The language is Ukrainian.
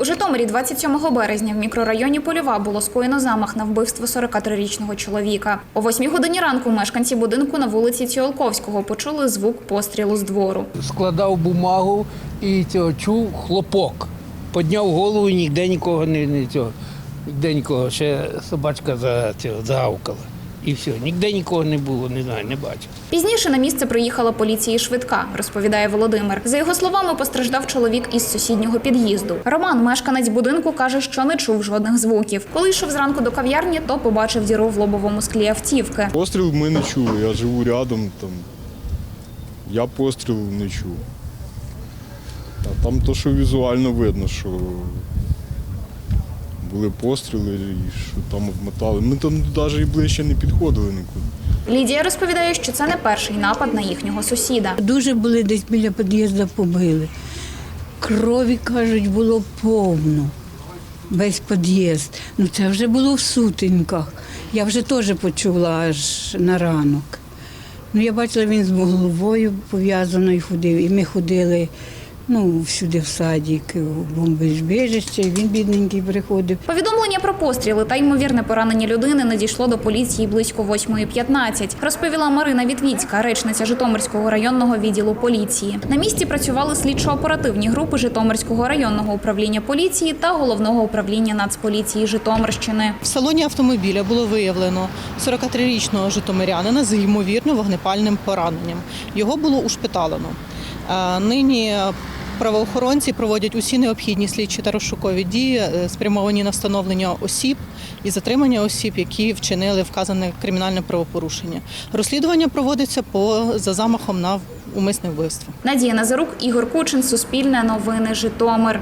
У Житомирі 27 березня в мікрорайоні Польова було скоєно замах на вбивство 43-річного чоловіка. О 8 годині ранку мешканці будинку на вулиці Ціолковського почули звук пострілу з двору. складав бумагу і цього, чув хлопок. Подняв голову, ніде нікого не, не цього. Ніде нікого. Ще собачка за цього загавкала. І все. Ніде нікого не було, не знаю, не бачив. Пізніше на місце приїхала поліція і швидка, розповідає Володимир. За його словами, постраждав чоловік із сусіднього під'їзду. Роман, мешканець будинку, каже, що не чув жодних звуків. Коли йшов зранку до кав'ярні, то побачив діру в лобовому склі автівки. Постріл ми не чули, я живу рядом, там. Я постріл не чув. А там то, що візуально видно, що були постріли і що там обмотали. Ми там навіть і ближче не підходили нікуди. Лідія розповідає, що це не перший напад на їхнього сусіда. Дуже були десь біля під'їзду побили. Крові, кажуть, було повно. Весь під'їзд. Ну це вже було в сутінках. Я вже теж почула аж на ранок. Ну, я бачила, він з головою пов'язаною ходив, і ми ходили ну, всюди в садик, в бомбоубіжище, він бідненький приходив. Повідомлення про постріли та ймовірне поранення людини надійшло до поліції близько 8.15, розповіла Марина Вітвіцька, речниця Житомирського районного відділу поліції. На місці працювали слідчо-оперативні групи Житомирського районного управління поліції та головного управління Нацполіції Житомирщини. В салоні автомобіля було виявлено 43-річного житомирянина з ймовірно вогнепальним пораненням. Його було ушпиталено. Е, Нині правоохоронці проводять усі необхідні слідчі та розшукові дії, е, спрямовані на встановлення осіб і затримання осіб, які вчинили вказане кримінальне правопорушення. Розслідування проводиться по за замахом на умисне вбивство. Надія Назарук, Ігор Кучин, Суспільне новини Житомир.